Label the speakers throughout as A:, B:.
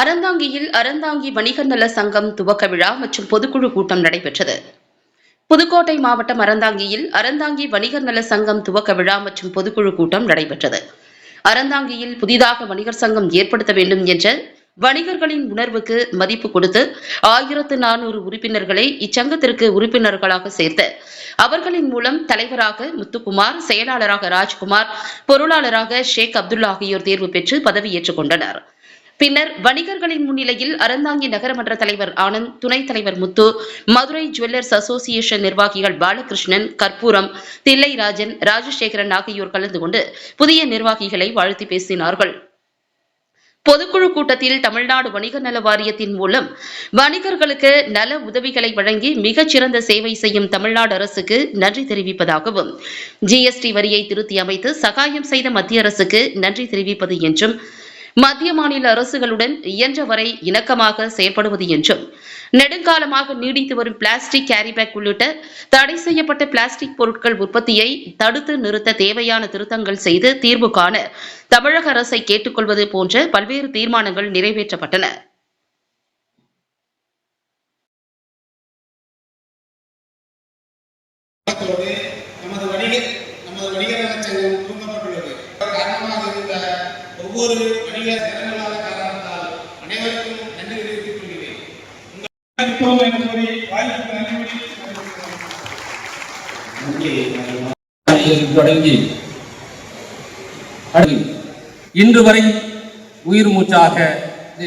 A: அறந்தாங்கியில் அறந்தாங்கி வணிகர் நல சங்கம் துவக்க விழா மற்றும் பொதுக்குழு கூட்டம் நடைபெற்றது. புதுக்கோட்டை மாவட்டம் அறந்தாங்கியில் அறந்தாங்கி வணிகர் நல சங்கம் துவக்க விழா மற்றும் பொதுக்குழு கூட்டம் நடைபெற்றது. அறந்தாங்கியில் புதிதாக வணிகர் சங்கம் ஏற்படுத்த வேண்டும் என்ற வணிகர்களின் உணர்வுக்கு மதிப்பு கொடுத்து ஆயிரத்து நானூறு உறுப்பினர்களை இச்சங்கத்திற்கு உறுப்பினர்களாக சேர்த்து அவர்களின் மூலம் தலைவராக முத்துக்குமார் செயலாளராக ராஜ்குமார் பொருளாளராக ஷேக் அப்துல்லா ஆகியோர் தேர்வு பெற்று பதவியேற்றுக் கொண்டனர். பின்னர் வணிகர்களின் முன்னிலையில் அறந்தாங்கி நகரமன்ற தலைவர் ஆனந்த் துணைத் தலைவர் முத்து மதுரை ஜுவல்லர்ஸ் அசோசியேஷன் நிர்வாகிகள் பாலகிருஷ்ணன் கற்பூரம் தில்லைராஜன் ராஜசேகரன் ஆகியோர் கலந்து கொண்டு புதிய நிர்வாகிகளை வாழ்த்தி பேசினார்கள். பொதுக்குழு கூட்டத்தில் தமிழ்நாடு வணிக நல வாரியத்தின் மூலம் வணிகர்களுக்கு நல உதவிகளை வழங்கி மிகச்சிறந்த சேவை செய்யும் தமிழ்நாடு அரசுக்கு நன்றி தெரிவிப்பதாகவும் ஜிஎஸ்டி வரியை திருத்தி அமைத்து சகாயம் செய்த மத்திய அரசுக்கு நன்றி தெரிவிப்பது என்றும் மத்திய மாநில அரசுகளுடன் இயன்றவரை இணக்கமாக செயல்படுவது என்றும் நெடுங்காலமாக நீடித்து வரும் பிளாஸ்டிக் கேரிபேக் உள்ளிட்ட தடை செய்யப்பட்ட பிளாஸ்டிக் பொருட்கள் உற்பத்தியை தடுத்து நிறுத்த தேவையான திருத்தங்கள் செய்து தீர்வு காண தமிழக அரசை கேட்டுக்கொள்வது போன்ற பல்வேறு தீர்மானங்கள் நிறைவேற்றப்பட்டன
B: நோக்கத்தோடு நமது வணிக நமது வணிகர் நலச் சங்கம் துவங்கப்பட்டுள்ளது காரணமாக இருந்த ஒவ்வொரு வணிக திறனில்லாத காரணத்தால் அனைவருக்கும் நன்றி தெரிவித்துக் கொள்கிறேன்.
C: தொடங்கி இன்று வரை உயிர் மூச்சாக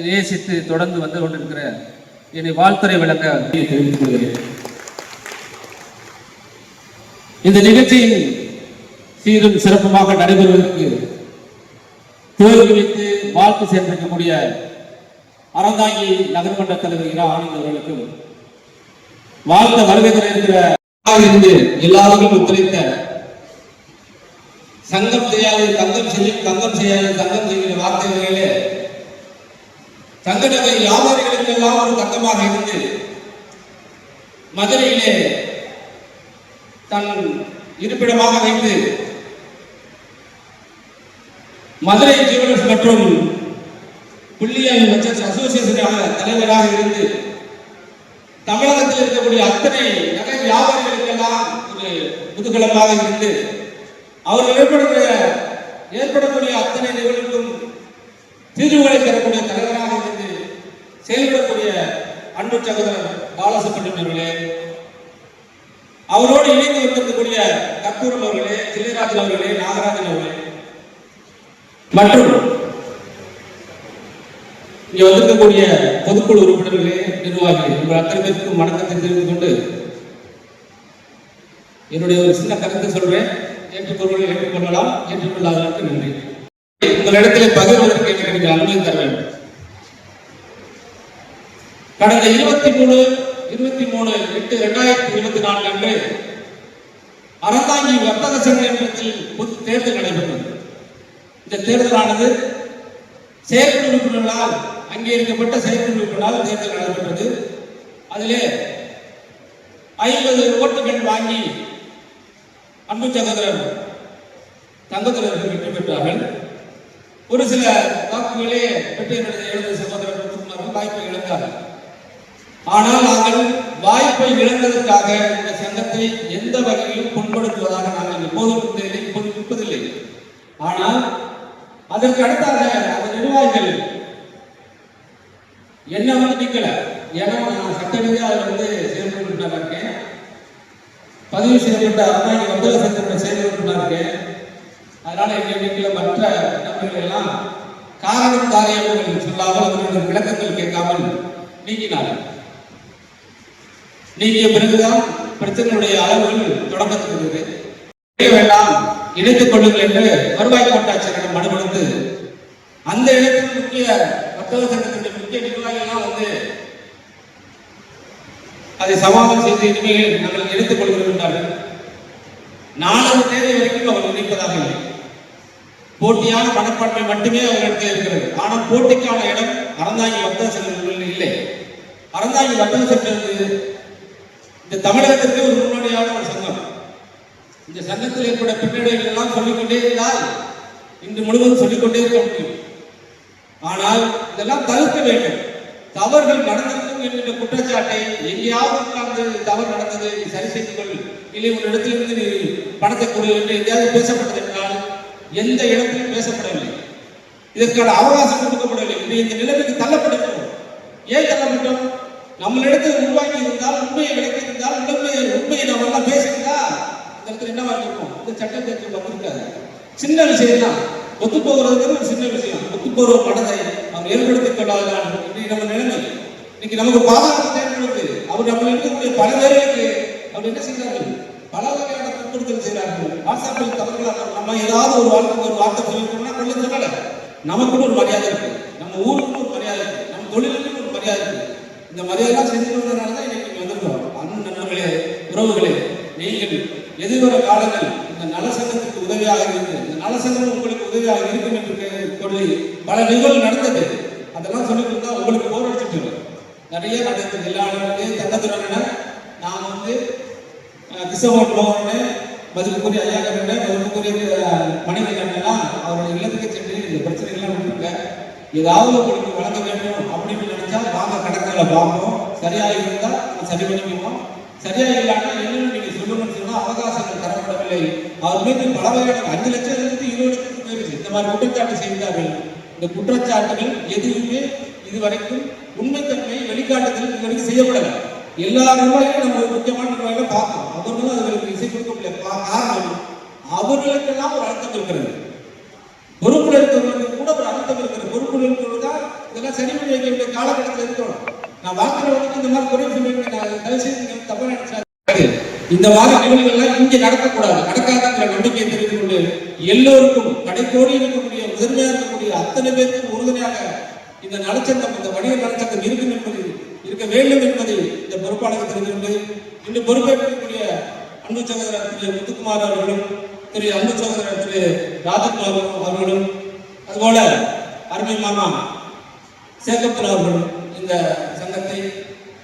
C: நேசித்து தொடர்ந்து வந்து கொண்டிருக்கிற என்னை வாழ்த்துறை விளக்க தெரிவித்துக் கொள்கிறேன். இந்த நிகழ்ச்சியின் சீரும் சிறப்புமாக நடைபெறுவதற்கு தோல்வி வைத்து வாழ்த்து சேர்ந்திருக்கக்கூடிய அறந்தாங்கி நகர்மன்ற தலைவர் இரா. ஆனந்த் அவர்களுக்கும் வாழ்த்த வருகை இருக்கிற இருந்து எல்லாருக்கும் ஒத்துழைத்த சங்கம் செய்யாது தங்கம் செய்யும் தங்கம் செய்யாது தங்கம் செய்கிற வார்த்தைகளிலே தங்க நகை வியாபாரிகளுக்கெல்லாம் ஒரு தங்கமாக இருந்து மதுரையிலே தன் இருப்பிடமாக வைத்து மதுரை ஜுவலர்ஸ் மற்றும் புள்ளியல் மெச்சர்ஸ் அசோசியேஷனாக தலைவராக இருந்து தமிழகத்தில் இருக்கக்கூடிய அத்தனை நகை வியாபாரிகளுக்கெல்லாம் ஒரு முதுகலமாக இருந்து அவர்கள் ஏற்படுகிற ஏற்படக்கூடிய அத்தனை நிகழ்வுகளுக்கும் தீர்வுகளை தரக்கூடிய தலைவராக இருந்து செயல்படக்கூடிய அன்பு சகோதரர் பாலசுப்ரமணியன் அவர்களே அவரோடு இணைந்து வந்திருக்கக்கூடிய கற்பூரம் அவர்களே தில்லைராஜன் அவர்களே நாகராஜன் அவர்களே மற்றும் இங்கே வந்திருக்கக்கூடிய பொதுக்குழு உறுப்பினர்களே நிர்வாகி உங்கள் அத்தனை பேருக்கும் வணக்கத்தை தெரிந்து கொண்டு என்னுடைய ஒரு சின்ன கருத்தை சொல்றேன். ஏற்றுக்கொள்வதை ஏற்றுக்கொள்ளலாம் ஏற்றுக்கொள்ளாதவர்களுக்கு நன்றி. உங்களிடத்திலே பகிர்வதற்கு எனக்கு நீங்கள் அனுமதி தர வேண்டும். கடந்த இருபத்தி மூணு இருபத்தி மூணு எட்டு இரண்டாயிரத்தி இருபத்தி நான்கு அன்று அறந்தாங்கி வர்த்தக சங்க நிறுவனத்தில் பொது தேர்தல் நடைபெற்றது. இந்த தேர்தலானது செயற்குழு உறுப்பினர்களால் அங்கீகரிக்கப்பட்ட செயற்குழு உறுப்பினரால் தேர்தல் நடைபெற்றது. அதிலே ஐம்பது ஓட்டுகள் வாங்கி அன்பு சகோதரர் தங்கத்திலிருந்து வெற்றி பெற்றார்கள். ஒரு சில வாக்குகளே வெற்றி எழுத சகோதரர் வாய்ப்பை இழந்தார்கள். ஆனால் நாங்கள் வாய்ப்பை இழந்ததற்காக இந்த சங்கத்தை எந்த வகையிலும் புண்படுத்துவதாக நாங்கள் எப்போதும் இப்போது இருப்பதில்லை ஆனால் அதற்கு அடுத்தாக அந்த நிர்வாகிகள் என்ன வந்து நிக்கல ஏன்னா நான் சட்ட ரீதியாக அதில் வந்து செயல்பட்டு இருக்கேன் பதிவு செய்யப்பட்ட அம்மாயி வர்த்தக சங்கத்தோட செயல்பட்டு இருக்கேன் அதனால எங்கள் வீட்டில் மற்ற நபர்கள் எல்லாம் காரணம் காரியங்கள் சொல்லாமல் அதனுடைய விளக்கங்கள் கேட்காமல் நீங்கினார்கள். நீங்கிய பிறகுதான் பிரச்சனையுடைய அளவுகள் தொடங்கத்துக்கு வேண்டாம். இணைத்துக் கொள்ளுங்கள் என்று வருவாய் கோட்டாட்சியரிடம் மனு கொடுத்து அந்த இடத்தில் முக்கிய வர்த்தக சங்கத்தினுடைய முக்கிய நிர்வாகிகள்லாம் வந்து அதை சமாதானம் செய்து இனிமேல் நாங்கள் இணைத்துக் கொள்கிறோம் என்றார்கள் நாலாவது தேதி வரைக்கும் அவர்கள் இணைப்பதாக இல்லை. போட்டியான மனப்பான்மை மட்டுமே அவர்களிடத்தில் இருக்கிறது. ஆனால் போட்டிக்கான இடம் அறந்தாங்கி வர்த்தக சங்கங்களில் இல்லை. அறந்தாங்கி வர்த்தக சங்கம் இந்த தமிழகத்திற்கு ஒரு முன்னோடியான ஒரு இந்த சங்கத்தில் ஏற்பட்ட பின்னடைவுகள் எல்லாம் சொல்லிக்கொண்டே இருந்தால் இன்று முழுவதும் சொல்லிக்கொண்டே இருக்க முடியும். ஆனால் இதெல்லாம் தவிர்க்க வேண்டும். தவறுகள் நடந்திருக்கும் என்கின்ற குற்றச்சாட்டை எங்கேயாவது உட்கார்ந்து தவறு நடந்தது நீ சரி செய்து கொள் இல்லை ஒரு இடத்திலிருந்து நீ பணத்தை கொடு என்று எங்கேயாவது பேசப்பட்டது என்றால் எந்த இடத்திலும் பேசப்படவில்லை. இதற்கான அவகாசம் கொடுக்கப்படவில்லை. இன்று இந்த நிலைமைக்கு தள்ளப்பட்டிருக்கிறோம். ஏன் தள்ளப்பட்டோம்? நம்மளிடத்தில் உருவாக்கி இருந்தால் உண்மையை விளக்கி இருந்தால் உண்மையை உண்மையை நம்ம எல்லாம் பேசியிருந்தா இந்த இடத்துல என்னவா இருக்கும்? இந்த சட்டத்திற்கு வந்திருக்காது சின்ன விஷயம் தான் ஒத்து போகிறதுங்கிறது ஒரு சின்ன விஷயம். ஒத்து போகிற மனதை அவர் ஏற்படுத்திக் கொள்ளாதான் இன்னைக்கு நம்ம நிலைமை இன்னைக்கு நமக்கு பாதுகாப்பு தேவைப்படுது அவர் நம்ம இருக்கக்கூடிய பல பேர்களுக்கு அவர் என்ன செய்கிறார்கள் பல வகையான துன்புறுத்தல் செய்கிறார்கள் வாட்ஸ்அப்பில் தவறுகளாக நம்ம ஏதாவது ஒரு வாழ்க்கை ஒரு வார்த்தை சொல்லிட்டோம்னா கொள்ள சொல்லல நமக்குன்னு ஒரு மரியாதை இருக்கு நம்ம ஊருக்குன்னு ஒரு மரியாதை இருக்கு நம்ம தொழிலுக்குன்னு ஒரு மரியாதை இருக்கு இந்த மரியாதைலாம் செஞ்சு வந்ததுனால தான் இன்னைக்கு இங்க வந்திருக்கிறோம் அண்ணன் நண்பர்களே உறவுகளே நீங்கள் எதிர்வர காலங்கள் இந்த நலசங்கத்துக்கு உதவியாக இருந்து இந்த நலசங்கம் உங்களுக்கு உதவியாக இருக்கும் என்று கே- சொல்லி பல நிகழ்வு நடந்தது அதெல்லாம் சொல்லிட்டு இருந்தா உங்களுக்கு போர் அடிச்சுட்டு இருக்கும். நிறைய நடந்தது எல்லா இடத்துலையும் தங்கத்துறாங்க நான் வந்து அஹ், கிறிஸ்தவ மோகன் மதிப்புக்குரிய ஐயா கண்ணன் மதிப்புக்குரிய அஹ், மனைவி கண்ணெல்லாம் அவருடைய இல்லத்துக்கு சென்று இந்த பிரச்சனைகள்லாம் விட்டுருங்க. ஏதாவது உங்களுக்கு வழங்க வேண்டும் அப்படின்னு நினைச்சா வாங்க கடற்கரை பார்ப்போம் சரியாக இருந்தால் சரி பண்ணிக்குவோம் சரியாக இல்லாம என்னன்னு நீங்க சொல்லணும்னு சொன்னா அவகாசங்கள் தரப்படவில்லை. அவர் மீது பல வகையான அஞ்சு லட்சம் இருந்து இருபது லட்சத்துக்கு போயிருச்சு இந்த மாதிரி குற்றச்சாட்டு செய்தார்கள். இந்த குற்றச்சாட்டுகள் எதுவுமே இதுவரைக்கும் உண்மைத்தன்மை வெளிக்காட்டுதல் இதுவரைக்கும் செய்யப்படலை. எல்லா நிர்வாகிகளும் நம்ம ஒரு முக்கியமான நிர்வாகிகளை பார்க்கணும். அவர்களும் அவர்களுக்கு இசை கொடுக்க முடியல காரணம் அவர்களுக்கெல்லாம் ஒரு அழுத்தம் இருக்கிறது. பொறுப்புல இருக்கிறவங்களுக்கு கூட ஒரு அர்த்தம் இருக்கிறது. பொறுப்புல இருக்கிறவங்க தான் இதெல்லாம் சரி பண்ணி வைக்க வேண்டிய காலகட்டத்தில் இருக்கிறோம் நான் வாக்குல வந்துட்டு இந்த மாதிரி குறை சொல்லிட்டு நான் தயவு செய்து நீங்க நினைச்சாங்க இந்த வார நிகழ்வுகள்லாம் இங்கே நடக்கக்கூடாது. நடக்காதுங்கிற நம்பிக்கையை தெரிந்து கொண்டு எல்லோருக்கும் கடைக்கோடி இருக்கக்கூடிய முதன்மையாக இருக்கக்கூடிய அத்தனை பேருக்கும் உறுதுணையாக இந்த நலச்சங்கம் இந்த வணிக நலச்சங்கம் இருக்கும் என்பது இருக்க வேண்டும் என்பதை இந்த பொறுப்பாளர்கள் தெரிந்து கொண்டு இன்று பொறுப்பேற்கக்கூடிய அன்பு சகோதரர் திரு முத்துக்குமார் அவர்களும் திரு அன்பு சகோதரர் திரு ராஜகுமார் அவர்களும் அதுபோல அருமை மாமா சேகப்பன் அவர்களும் இந்த சங்கத்தை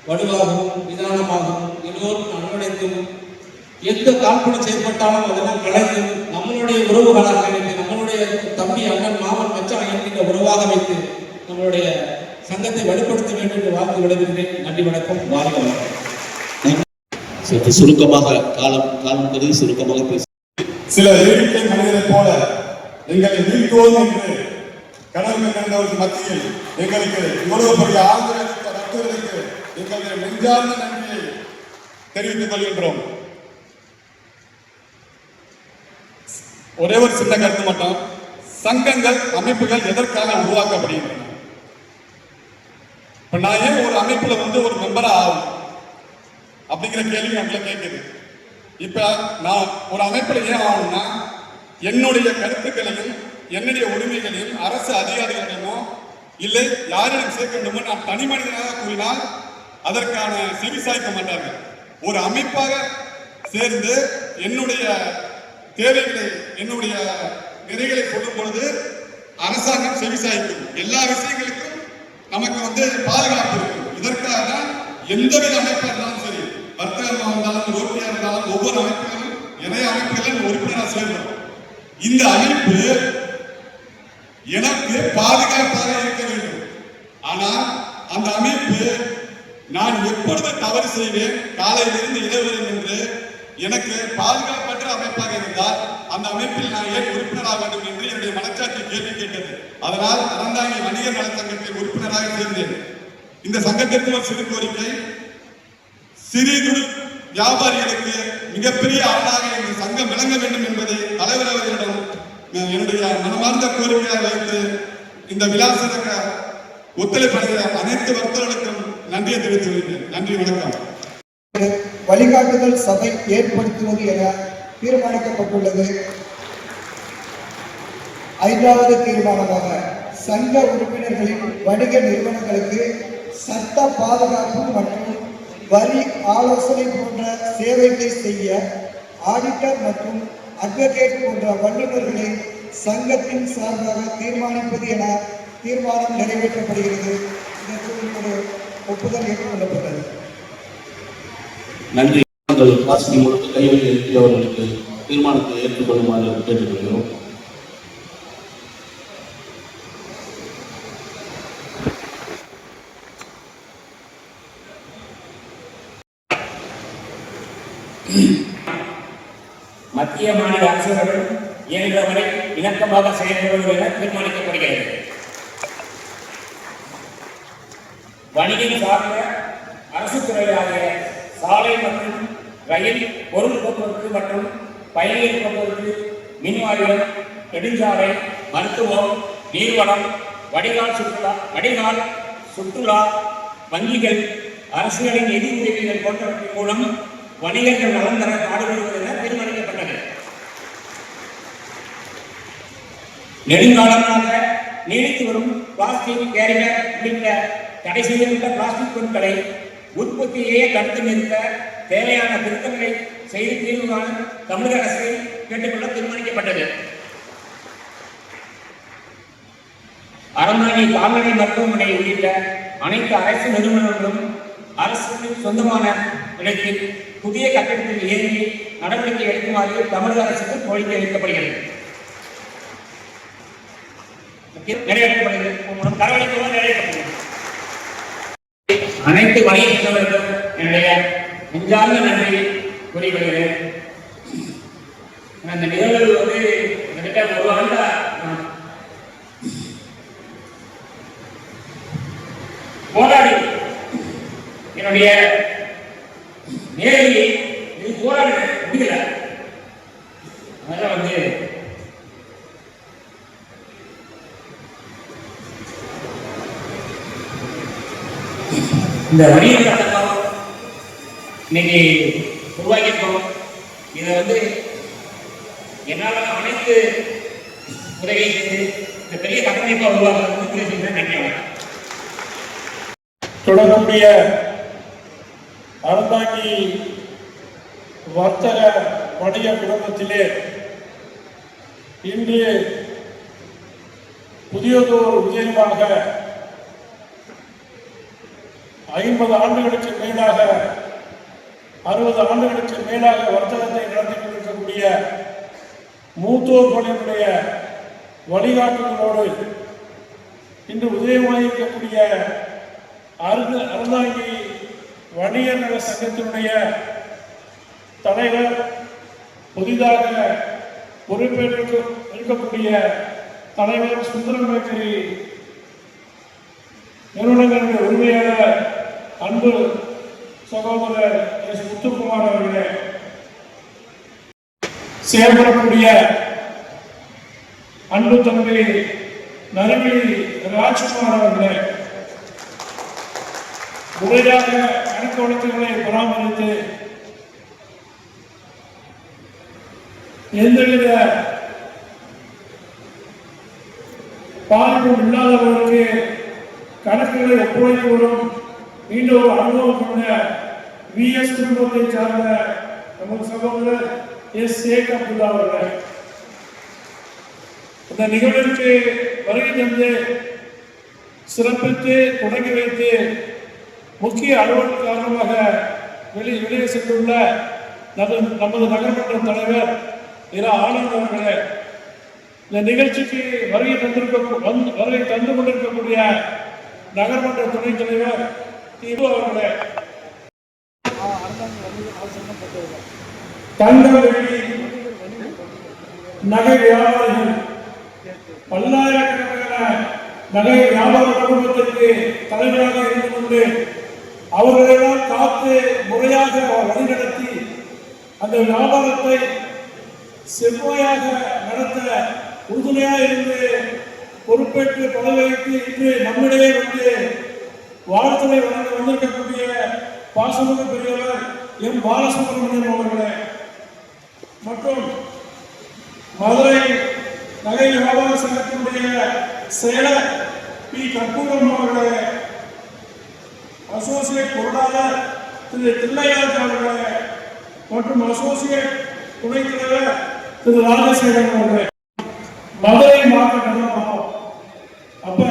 C: வலுவாகவும் நிதானமாகவும் எல்லோரும் அனுமதித்தும் எந்த காழ்ப்புணம் செயல்பட்டாலும் அதெல்லாம் கலைந்து நம்மளுடைய உறவுகளாக வைத்து நம்மளுடைய தம்பி அண்ணன் மாமன் மச்சான் என்கின்ற உறவாக வைத்து நம்மளுடைய சங்கத்தை வலுப்படுத்த வேண்டும் என்று வாழ்த்து விடுகின்றேன் நன்றி வணக்கம். வாழ்க வணக்கம்.
D: சற்று சுருக்கமாக காலம் காலம் கருதி சுருக்கமாக பேச.
E: சில எண்ணிக்கை மனிதரைப் போல எங்களை வீழ்த்துவோம் என்று கனவு கண்டவர்கள் மத்தியில் எங்களுக்கு இவ்வளவு பெரிய ஆதரவு நடத்துவதற்கு எங்களுடைய நெஞ்சார்ந்த நன்றியை தெரிவித்துக் கொள்கின்றோம். ஒரே ஒரு சின்ன கருத்து மட்டும். சங்கங்கள் அமைப்புகள் எதற்காக உருவாக்கப்படுகின்றன? இப்போ நான் ஏன் ஒரு அமைப்புல வந்து ஒரு மெம்பரா ஆகும் அப்படிங்கிற கேள்வி நம்மள கேட்குது. இப்ப நான் ஒரு அமைப்புல ஏன் ஆகணும்னா என்னுடைய கருத்துக்களையும் என்னுடைய உரிமைகளையும் அரசு அதிகாரிகளிடமோ இல்லை யாரிடம் சேர்க்க வேண்டுமோ நான் தனி மனிதனாக கூறினால் அதற்கான செவி சாய்க்க மாட்டார்கள். ஒரு அமைப்பாக சேர்ந்து என்னுடைய தேவைகளை என்னுடைய நிறைகளை சொல்லும் பொழுது அரசாங்கம் செவி சாய்க்கும். எல்லா விஷயங்களுக்கும் நமக்கு வந்து பாதுகாப்பு இருக்கு. இதற்காக எந்தவித அமைப்பாக இருந்தாலும் சரி வர்த்தகமாக இருந்தாலும் ரோட்டியா இருந்தாலும் ஒவ்வொரு அமைப்புகளும் இணைய அமைப்புகளில் உறுப்பினராக சேர்ந்தோம். இந்த அமைப்பு எனக்கு பாதுகாப்பாக இருக்க வேண்டும். ஆனால் அந்த அமைப்பு நான் எப்பொழுது தவறு செய்வேன் காலையிலிருந்து இரவு என்று எனக்கு பாதுகாப்பற்ற அமைப்பாக இருந்தால் அந்த அமைப்பில் நான் ஏன் உறுப்பினராக வேண்டும் என்று என்னுடைய மனச்சாட்சி கேள்வி கேட்டது. அதனால் அறந்தாங்கி வணிகர் நலச்சங்கத்தில் உறுப்பினராக சேர்ந்தேன். இந்த சங்கத்திற்கு ஒரு சிறு கோரிக்கை. சிறு குறு வியாபாரிகளுக்கு மிகப்பெரிய ஆளாக இந்த சங்கம் விளங்க வேண்டும் என்பதை தலைவர் அவர்களிடம் என்னுடைய மனமார்ந்த கோரிக்கையாக வைத்து இந்த விழா ஒத்துழைப்பு அனைத்து பக்தர்களுக்கும் நன்றியை தெரிவித்து வருகிறேன் நன்றி வணக்கம்.
F: வழிகாட்டுதல் சபை ஏற்படுத்துவது என தீர்மானிக்கப்பட்டுள்ளது. ஐந்தாவது தீர்மானமாக சங்க உறுப்பினர்களின் வணிக நிறுவனங்களுக்கு சட்ட பாதுகாப்பு மற்றும் வரி ஆலோசனை போன்ற சேவைகளை செய்ய ஆடிட்டர் மற்றும் அட்வொகேட் போன்ற வல்லுநர்களை சங்கத்தின் சார்பாக தீர்மானிப்பது என தீர்மானம் நிறைவேற்றப்படுகிறது. இதற்கு ஒப்புதல் ஏற்றுக்கொள்ளப்பட்டது
D: நன்றி. அந்த வாசிக்கு முழுக்க கையில் இருக்கிறவர்களுக்கு தீர்மானத்தை ஏற்றுக்கொள்ளுமாறு கேட்டுக்கொள்கிறோம்.
G: மத்திய மாநில அரசுகள் இயன்றவரை இணக்கமாக செயல்படுவது என தீர்மானிக்கப்படுகிறது. வணிகம் சார்ந்த அரசு துறையாக சாலை மற்றும் ரயில் பொருள் போக்குவரத்து மற்றும் பயணியர் போக்குவரத்து மின்வாரியம் நெடுஞ்சாலை மருத்துவம் நீர்வளம் வடிகால் சுற்றுலா வடிகால் சுற்றுலா வங்கிகள் அரசுகளின் நிதி உதவிகள் போன்றவற்றின் மூலம் வணிகர்கள் நலன் தர பாடுபடுவது என தீர்மானிக்கப்பட்டது. நெடுங்காலமாக நீடித்து வரும் பிளாஸ்டிக் கேரியர் உள்ளிட்ட தடை செய்யப்பட்ட பிளாஸ்டிக் பொருட்களை உற்பத்தியையே தடுத்து நிறுத்த தேவையான திருத்தங்களை செய்து தீர்வு காண தமிழக அரசை கேட்டுக்கொள்ள தீர்மானிக்கப்பட்டது. அரண்மனை கால்நடை மருத்துவமனை உள்ளிட்ட அனைத்து அரசு நிறுவனங்களும் அரசுக்கு சொந்தமான இடத்தில் புதிய கட்டடத்தில் இயங்கி நடவடிக்கை எடுக்குமாறு தமிழக அரசுக்கு கோரிக்கை வைக்கப்படுகிறது. நிறைவேற்றப்படுகிறது. தரவழிக்கவும் நிறைவேற்றப்படுகிறது. அனைத்து வணிக என்னுடைய நெஞ்சார்ந்த நன்றி கூறிக்கொள்கிறேன். அந்த நிகழ்வு வந்து கிட்டத்தட்ட ஒரு ஆண்டா போராடி என்னுடைய நேரடியை இது போராட முடியல அதெல்லாம் வந்து இந்த வணிக சட்டம் இன்னைக்கு உருவாக்கியிருக்கோம் இதை வந்து என்னால் அனைத்து உதவியும் செய்து இந்த பெரிய கட்டமைப்பை உருவாக்குறதுக்கு நினைக்கிறேன்
H: தொடரக்கூடிய அறந்தாங்கி வர்த்தக வணிக குடும்பத்திலே இன்று புதியதோர் விஜயமாக ஐம்பது ஆண்டுகளுக்கு மேலாக அறுபது ஆண்டுகளுக்கு மேலாக வர்த்தகத்தை நடத்தி கொண்டிருக்கக்கூடிய மூத்தோர்களுடைய வழிகாட்டுதலோடு இன்று உதயமாயிருக்கக்கூடிய அருண் அறந்தாங்கி வணிகர் நல சங்கத்தினுடைய தலைவர் புதிதாக பொறுப்பேற்று இருக்கக்கூடிய தலைவர் சுந்தரம் பேக்கரி நிறுவனங்களுடைய உரிமையாளர் அன்பு சகோதரர் எஸ் முத்துக்குமார் அவர்களே செயல்படக்கூடிய அன்பு தம்பி நறுமணி ராஜ்குமார் அவர்களே முறையாக கணக்கு வழக்குகளை பராமரித்து எந்தவித பாதிப்பும் இல்லாதவர்களுக்கு கணக்குகளை ஒப்படைப்பவரும் நீண்ட ஒரு அனுபவம் கொண்ட விஎஸ் குடும்பத்தை சார்ந்த நமது சகோதரர் எஸ். ஷேக் அப்துல்லா அவர்கள். இந்த நிகழ்விற்கு வருகை தந்து சிறப்பித்து தொடங்கி வைத்து முக்கிய அலுவல் காரணமாக வெளி வெளியே சென்றுள்ள நமது நமது நகர்மன்ற தலைவர் இரா. ஆனந்த் அவர்களே இந்த நிகழ்ச்சிக்கு வருகை தந்திருக்க வருகை தந்து கொண்டிருக்கக்கூடிய நகர்மன்ற துணைத் தலைவர் தங்கம் வெள்ளி நகை வியாபாரிகள். பல்லாயிரக்கணக்கான நகை வியாபார குடும்பத்திற்கு தலைவராக இருந்து கொண்டு அவர்களெல்லாம் காத்து முறையாக வழிநடத்தி அந்த வியாபாரத்தை செவ்வாயாக நடத்த உறுதுணையாக இருந்து பொறுப்பேற்று பதவி வைத்து இன்று நம்மிடையே வந்து வாழ்த்துறை வழங்க வந்திருக்கக்கூடிய பாசமிகு பெரியவர் எம் பாலசுப்ரமணியம் அவர்களே. மற்றும் மதுரை நகை வியாபார சங்கத்தினுடைய செயலர் பி. கற்பூரம் அவர்களே. அசோசியேட் பொருளாளர் திரு. தில்லையாஜ் அவர்களே. மற்றும் அசோசியேட் துணைத் தலைவர் திரு. ராஜசேகரன் அவர்களே. மதுரை மாவட்டம் அப்ப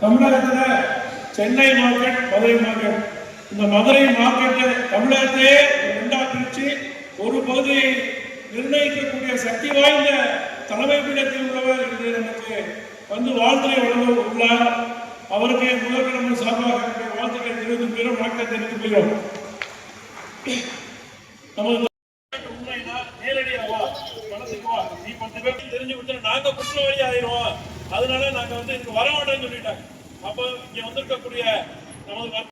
H: தமிழகத்தில் சென்னை மார்க்கெட் மதுரை மார்க்கெட். இந்த மதுரை மார்க்கெட்டை தமிழகத்தையே ரெண்டா பிரிச்சு ஒரு பகுதியை நிர்ணயிக்கக்கூடிய சக்தி வாய்ந்த தலைமை பீடத்தில் உள்ளவர் என்று நமக்கு வந்து வாழ்த்துறை வழங்க உள்ளார். அவருக்கு முதல் சார்பாக வாழ்த்துக்களை தெரிவித்து போகிறோம் வணக்கம் தெரிவித்து போகிறோம் நமது உண்மைனா நீ பத்து பேருக்கு தெரிஞ்சு கொடுத்தா நாங்க குற்றவாளி ஆயிடுவோம் அதனால நாங்க வந்து இதுக்கு வர மாட்டோம்னு சொல்லிட்டாங்க. அப்ப இங்க வந்திருக்கக்கூடிய நமது